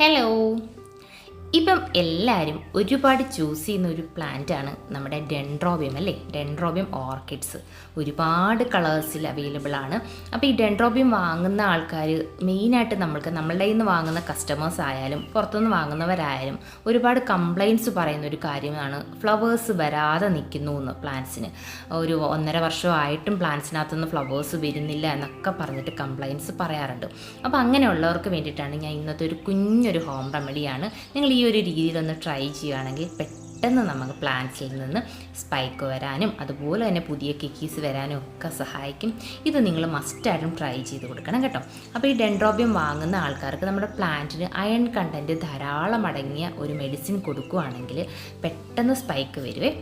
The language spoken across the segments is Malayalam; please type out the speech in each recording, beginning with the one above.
Hello. ഇപ്പം എല്ലാവരും ഒരുപാട് ചൂസ് ചെയ്യുന്ന ഒരു പ്ലാന്റ് ആണ് നമ്മുടെ ഡെൻഡ്രോബിയം അല്ലേ? ഡെൻഡ്രോബിയം ഓർക്കിഡ്സ് ഒരുപാട് കളേഴ്സിൽ അവൈലബിൾ ആണ്. അപ്പോൾ ഈ ഡെൻഡ്രോബിയം വാങ്ങുന്ന ആൾക്കാർ മെയിനായിട്ട് നമ്മൾക്ക് നമ്മളുടെ നിന്ന് വാങ്ങുന്ന കസ്റ്റമേഴ്സ് ആയാലും പുറത്തുനിന്ന് വാങ്ങുന്നവരായാലും ഒരുപാട് കംപ്ലയിൻസ് പറയുന്ന ഒരു കാര്യമാണ്. ഫ്ലവേഴ്സ് വരാതെ നിൽക്കുന്നു എന്ന് പ്ലാന്റ്സിന് ഒരു ഒന്നര വർഷമായിട്ടും പ്ലാന്റ്സിനകത്തുനിന്ന് ഫ്ലവേഴ്സ് വരുന്നില്ല എന്നൊക്കെ പറഞ്ഞിട്ട് കംപ്ലയിൻസ് പറയാറുണ്ട്. അപ്പോൾ അങ്ങനെയുള്ളവർക്ക് വേണ്ടിയിട്ടാണ് ഞാൻ ഇന്നത്തെ ഒരു കുഞ്ഞൊരു ഹോം റെമഡിയാണ് നിങ്ങൾ ഈ ഒരു രീതിയിലൊന്ന് ട്രൈ ചെയ്യുകയാണെങ്കിൽ പെട്ടെന്ന് നമുക്ക് പ്ലാന്റ്സിൽ നിന്ന് സ്പൈക്ക് വരാനും അതുപോലെ തന്നെ പുതിയ കിക്കീസ് വരാനും ഒക്കെ സഹായിക്കും. ഇത് നിങ്ങൾ മസ്റ്റായിട്ടും ട്രൈ ചെയ്ത് കൊടുക്കണം കേട്ടോ. അപ്പോൾ ഈ ഡെൻഡ്രോബിയം വാങ്ങുന്ന ആൾക്കാർക്ക് നമ്മുടെ പ്ലാന്റിന് അയൺ കണ്ടന്റ് ധാരാളം അടങ്ങിയ ഒരു മെഡിസിൻ കൊടുക്കുകയാണെങ്കിൽ പെട്ടെന്ന് സ്പൈക്ക് വരുവേ.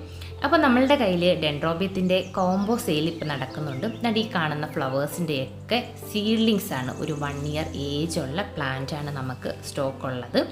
അപ്പോൾ നമ്മളുടെ കയ്യിൽ ഡെൻഡ്രോബിയത്തിന്റെ കോംബോ സെയിൽ ഇപ്പോൾ നടക്കുന്നുണ്ട്. എന്നിട്ട് ഈ കാണുന്ന ഫ്ലവേഴ്സിന്റെയൊക്കെ സീഡ്ലിങ്സ് ആണ്. ഒരു വൺ ഇയർ ഏജ് ഉള്ള പ്ലാന്റ് ആണ് നമുക്ക് സ്റ്റോക്ക് ഉള്ളത്.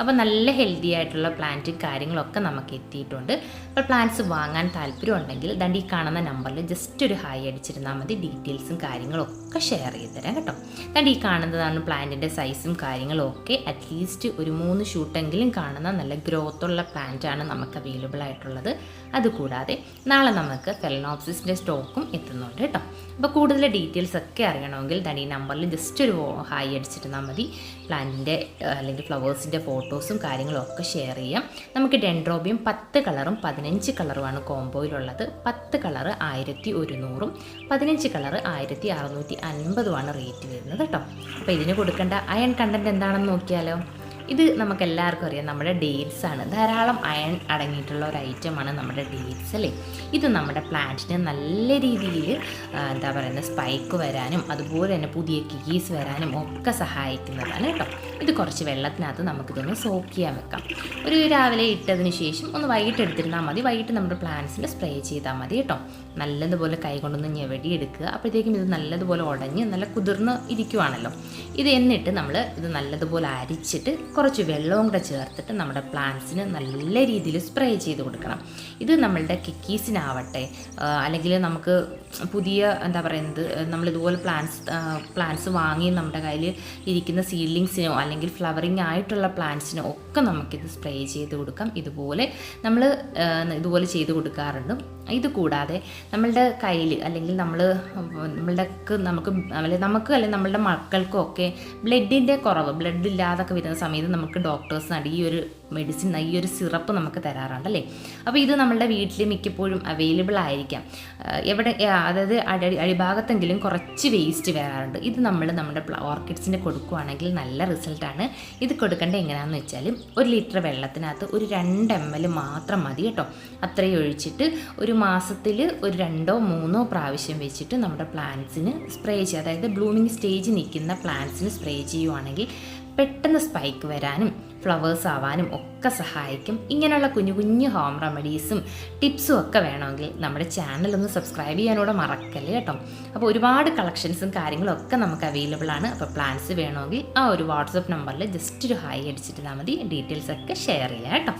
അപ്പോൾ നല്ല ഹെൽത്തി ആയിട്ടുള്ള പ്ലാന്റും കാര്യങ്ങളൊക്കെ നമുക്ക് എത്തിയിട്ടുണ്ട് അപ്പോൾ പ്ലാൻസ് വാങ്ങാൻ താല്പര്യം ഉണ്ടെങ്കിൽ ദണ്ട് കാണുന്ന നമ്പറിൽ ജസ്റ്റ് ഒരു ഹായ് അടിച്ചിരുന്നാൽ മതി. ഡീറ്റെയിൽസും കാര്യങ്ങളും ഒക്കെ ഷെയർ ചെയ്ത് തരാം കേട്ടോ. കണ്ട് ഈ കാണുന്നതാണ് പ്ലാന്റിന്റെ സൈസും കാര്യങ്ങളും ഒക്കെ. അറ്റ്ലീസ്റ്റ് ഒരു മൂന്ന് ഷൂട്ടെങ്കിലും കാണുന്ന നല്ല ഗ്രോത്തുള്ള പ്ലാന്റ് ആണ് നമുക്ക് അവൈലബിൾ ആയിട്ടുള്ളത്. അതുകൂടാതെ നാളെ നമുക്ക് ഫെലനോപ്സിസിന്റെ സ്റ്റോക്കും എത്തുന്നുണ്ട് കേട്ടോ. അപ്പോൾ കൂടുതൽ ഡീറ്റെയിൽസ് ഒക്കെ അറിയണമെങ്കിൽ ദാ ഈ നമ്പറിൽ ജസ്റ്റ് ഒരു ഹായ് അടിച്ചിരുന്നാൽ മതി. പ്ലാന്റിന്റെ അല്ലെങ്കിൽ ഫ്ലവേഴ്സിന്റെ ഫോട്ടോസും കാര്യങ്ങളും ഒക്കെ ഷെയർ ചെയ്യാം. നമുക്ക് ഡെൻഡ്രോബിയും പത്ത് കളറും പതിനഞ്ച് കളറുമാണ് കോംബോയിലുള്ളത് പത്ത് കളറ് ആയിരത്തി ഒരുന്നൂറും പതിനഞ്ച് കളറ് ആയിരത്തി അറുന്നൂറ്റി അൻപതുമാണ് റേറ്റ് വരുന്നത് കേട്ടോ അപ്പോൾ ഇതിന് കൊടുക്കേണ്ട അയൺ കണ്ടന്റ് എന്താണെന്ന് നോക്കിയാലോ? ഇത് നമുക്കെല്ലാവർക്കും അറിയാം. നമ്മുടെ ഡേറ്റ്സ് ആണ്. ധാരാളം അയൺ അടങ്ങിയിട്ടുള്ള ഒരു ഐറ്റമാണ് നമ്മുടെ ഡേറ്റ്സ് അല്ലേ? ഇത് നമ്മുടെ പ്ലാന്റിന് നല്ല രീതിയിൽ എന്താ പറയുന്നത് സ്പൈക്ക് വരാനും അതുപോലെ തന്നെ പുതിയ കീസ് വരാനും ഒക്കെ സഹായിക്കുന്നതാണ് കേട്ടോ. ഇത് കുറച്ച് വെള്ളത്തിനകത്ത് നമുക്കിതൊന്ന് സോക്ക് ചെയ്യാൻ വെക്കാം. ഒരു രാവിലെ ഇട്ടതിന് ശേഷം ഒന്ന് വൈകിട്ട് എടുത്തിരുന്നാൽ മതി. വൈകിട്ട് നമ്മുടെ പ്ലാന്റ്സിൽ സ്പ്രേ ചെയ്താൽ മതി കേട്ടോ. നല്ലതുപോലെ കൈ കൊണ്ടൊന്ന് ഞെവടി എടുക്കുക. അപ്പോഴത്തേക്കും ഇത് നല്ലതുപോലെ ഉടഞ്ഞ് നല്ല കുതിർന്ന് ഇരിക്കുവാണല്ലോ. ഇത് എന്നിട്ട് നമ്മൾ ഇത് നല്ലതുപോലെ അരിച്ചിട്ട് കുറച്ച് വെള്ളവും കൂടെ ചേർത്തിട്ട് നമ്മുടെ പ്ലാന്റ്സിന് നല്ല രീതിയിൽ സ്പ്രേ ചെയ്ത് കൊടുക്കണം. ഇത് നമ്മളുടെ കിക്കീസിനാവട്ടെ അല്ലെങ്കിൽ നമുക്ക് പുതിയ എന്താ പറയുന്നത് നമ്മളിതുപോലെ പ്ലാന്റ്സ് പ്ലാന്റ്സ് വാങ്ങി നമ്മുടെ കയ്യിൽ ഇരിക്കുന്ന സീഡ്ലിങ്സിനോ അല്ലെങ്കിൽ ഫ്ലവറിങ് ആയിട്ടുള്ള പ്ലാന്റ്സിനോ ഒക്കെ നമുക്കിത് സ്പ്രേ ചെയ്ത് കൊടുക്കാം. ഇതുപോലെ നമ്മൾ ഇതുപോലെ ചെയ്ത് കൊടുക്കാറുണ്ട്. ഇത് കൂടാതെ നമ്മളുടെ കയ്യിൽ അല്ലെങ്കിൽ നമ്മൾ നമ്മളുടെ നമുക്ക് അല്ലെങ്കിൽ നമുക്ക് അല്ലെങ്കിൽ നമ്മളുടെ മക്കൾക്കും ഒക്കെ ബ്ലഡിന്റെ കുറവ് ബ്ലഡ് ഇല്ലാതൊക്കെ വരുന്ന സമയത്ത് നമുക്ക് ഡോക്ടേഴ്സിനാണ് ഈ ഒരു മെഡിസിൻ ഈ ഒരു സിറപ്പ് നമുക്ക് തരാറുണ്ട് അല്ലേ? അപ്പോൾ ഇത് നമ്മളുടെ വീട്ടിൽ മിക്കപ്പോഴും അവൈലബിൾ ആയിരിക്കാം. എവിടെ അതായത് അടി അടിഭാഗത്തെങ്കിലും കുറച്ച് വേസ്റ്റ് വരാറുണ്ട്. ഇത് നമ്മൾ നമ്മുടെ ഓർക്കിഡ്സിന് കൊടുക്കുകയാണെങ്കിൽ നല്ല റിസൾട്ടാണ് ഇത് കൊടുക്കേണ്ടത് എങ്ങനെയാണെന്ന് വെച്ചാൽ ഒരു ലിറ്റർ വെള്ളത്തിനകത്ത് ഒരു രണ്ട് എം എൽ മാത്രം മതി കേട്ടോ. അത്രയും ഒഴിച്ചിട്ട് ഒരു മാസത്തിൽ ഒരു രണ്ടോ മൂന്നോ പ്രാവശ്യം വെച്ചിട്ട് നമ്മുടെ പ്ലാന്റ്സിന് സ്പ്രേ ചെയ്യുക അതായത് ബ്ലൂമിങ് സ്റ്റേജ് നിൽക്കുന്ന പ്ലാന്റ്സിന് സ്പ്രേ ചെയ്യുവാണെങ്കിൽ പെട്ടെന്ന് സ്പൈക്ക് വരാനും ഫ്ലവേഴ്സ് ആവാനും ഒക്കെ സഹായിക്കും. ഇങ്ങനെയുള്ള കുഞ്ഞു കുഞ്ഞു ഹോം റെമഡീസും ടിപ്സും ഒക്കെ വേണമെങ്കിൽ നമ്മുടെ ചാനൽ ഒന്ന് സബ്സ്ക്രൈബ് ചെയ്യാനൂടെ മറക്കല്ലേ കേട്ടോ. അപ്പോൾ ഒരുപാട് കളക്ഷൻസും കാര്യങ്ങളും ഒക്കെ നമുക്ക് അവൈലബിൾ ആണ്. അപ്പോൾ പ്ലാൻസ് വേണമെങ്കിൽ ആ ഒരു വാട്സപ്പ് നമ്പറിൽ ജസ്റ്റ് ഒരു ഹായ് അടിച്ചിട്ട് മതി. ഡീറ്റെയിൽസ് ഒക്കെ ഷെയർ ചെയ്യാം കേട്ടോ.